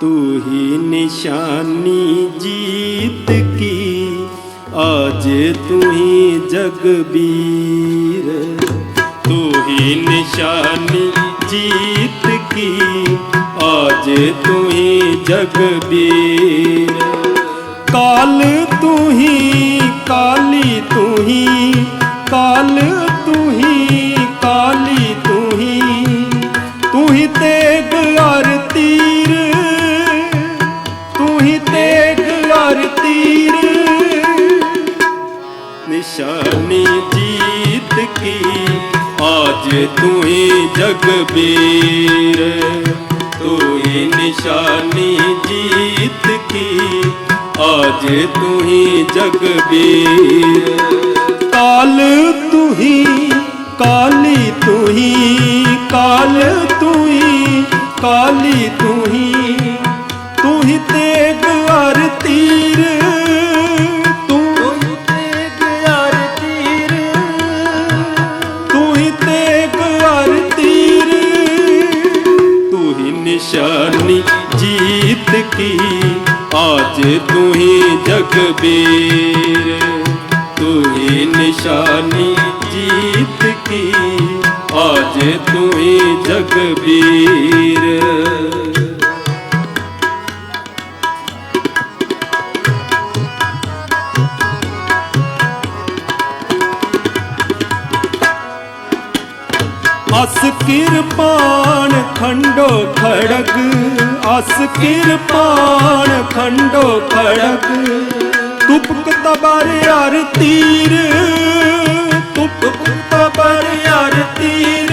ਤੂੰ ਹੀ ਨਿਸ਼ਾਨੀ ਜੀਤ ਕੀ? ਆਜੇ ਤੂੰ ਹੀ ਜਗਬੀਰ। ਤੂੰ ਹੀ ਨਿਸ਼ਾਨੀ ਜੀਤ ਕੀ? ਆਜੇ ਤੂੰ ਹੀ ਜਗਬੀਰ। ਕਾਲ ਤੂੰ ਹੀ, ਕਾਲੀ ਤੂੰ ਹੀ, ਕਾਲ ਤੂੰ ਹੀ, ਕਾਲੀ ਤੂੰ ਹੀ। ਤੂੰ ਹੀ ਤੇਗ ਆਰਤੀ ਹਰ ਤੀਰ। ਨਿਸ਼ਾਨੀ ਜੀਤ ਕੀ, ਆਜ ਤੂੰ ਹੀ ਜਗਬੀਰ। ਤੂੰ ਹੀ ਨਿਸ਼ਾਨੀ ਜੀਤ ਕੀ, ਆਜ ਤੂੰ ਹੀ ਜਗਬੀਰ। ਕਾਲ ਤੂੰ ਹੀ ਕਾਲੀ ਤੂੰ ਹੀ ਕਾਲ ਤੂੰ ਹੀ ਕਾਲੀ निशानी जीत की आज तू ही जगबीर तू ही निशानी जीत की आज तू ही जगबीर ਅਸ ਕਿਰਪਾਨ ਖੰਡੋ ਖੜਕ ਅਸ ਕਿਰਪਾਨ ਖੰਡੋ ਖੜਕ ਤੁਪਕ ਤਬਰ ਹਰ ਤੀਰ, ਤੁਪਕ ਤਬਰ ਹਰ ਤੀਰ।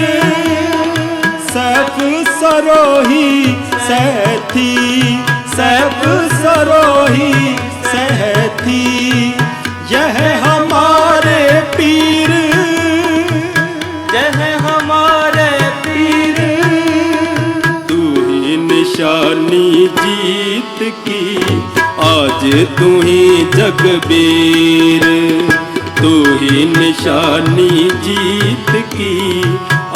ਸੈਫ ਸਰੋਹੀ ਸੈਥੀ, ਸੈਫ ਸਰੋਹੀ ਸੈਥੀ। ਯਹ ਜਾਨੀ ਜੀਤ ਕੀ? ਆਜ ਤੂੰ ਹੀ ਜਗਬੀਰ। ਤੂੰ ਹੀ ਨਿਸ਼ਾਨੀ ਜੀਤ ਕੀ?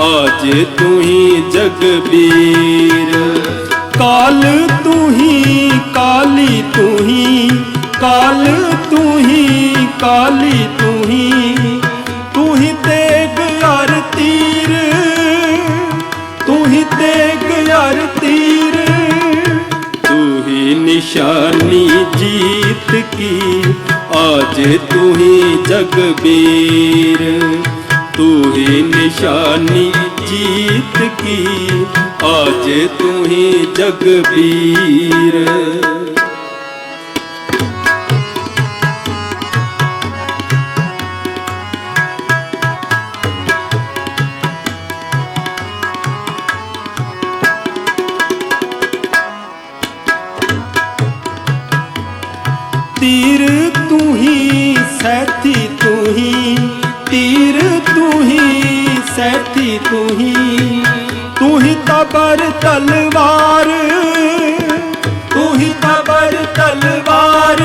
ਆਜ ਤੂੰ ਹੀ ਜਗਬੀਰ। ਕਾਲ ਤੂੰ ਹੀ, ਕਾਲੀ ਤੂੰ ਹੀ, ਕਾਲ ਤੂੰ ਹੀ, ਕਾਲੀ ਦੀ ਨਿਸ਼ਾਨੀ ਜੀਤ ਕੀ? ਆਜ ਤੂੰ ਹੀ ਜਗਬੀਰ ਤੂੰ ਹੀ ਨਿਸ਼ਾਨੀ ਜੀਤ ਕੀ? ਆਜ ਤੂੰ ਹੀ ਜਗਬੀਰ। ही सैथी तू ही तीर तू ही सैथी तू ही तू ही तबर तलवार तू ही तबर तलवार।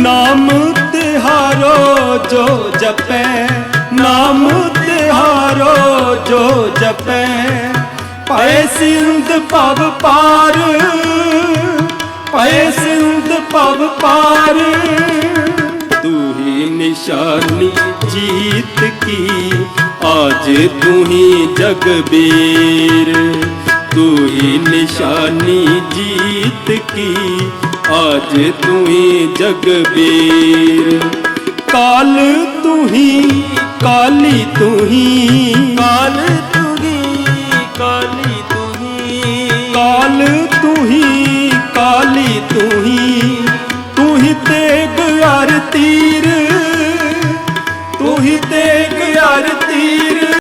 नाम तिहारो जो जपे, नाम तिहारो जो जपे। पाए सिंध पव पार, पाए सिंध पव पार। ਨਿਸ਼ਾਨੀ ਜੀਤ ਕੀ? ਆਜ ਤੂੰ ਹੀ ਜਗਬੀਰ। ਤੂੰ ਹੀ ਨਿਸ਼ਾਨੀ ਜੀਤ ਕੀ? ਆਜ ਤੂੰ ਹੀ ਜਗਬੀਰ। ਕਾਲ ਤੂੰ ਹੀ ਕਾਲੀ ਤੂੰ ਹੀ। ਕਾਲ ਤੂੰ ਹੀ ਕਾਲੀ ਤੂੰ ਹੀ। ਕਾਲ ਤੂੰ ਹੀ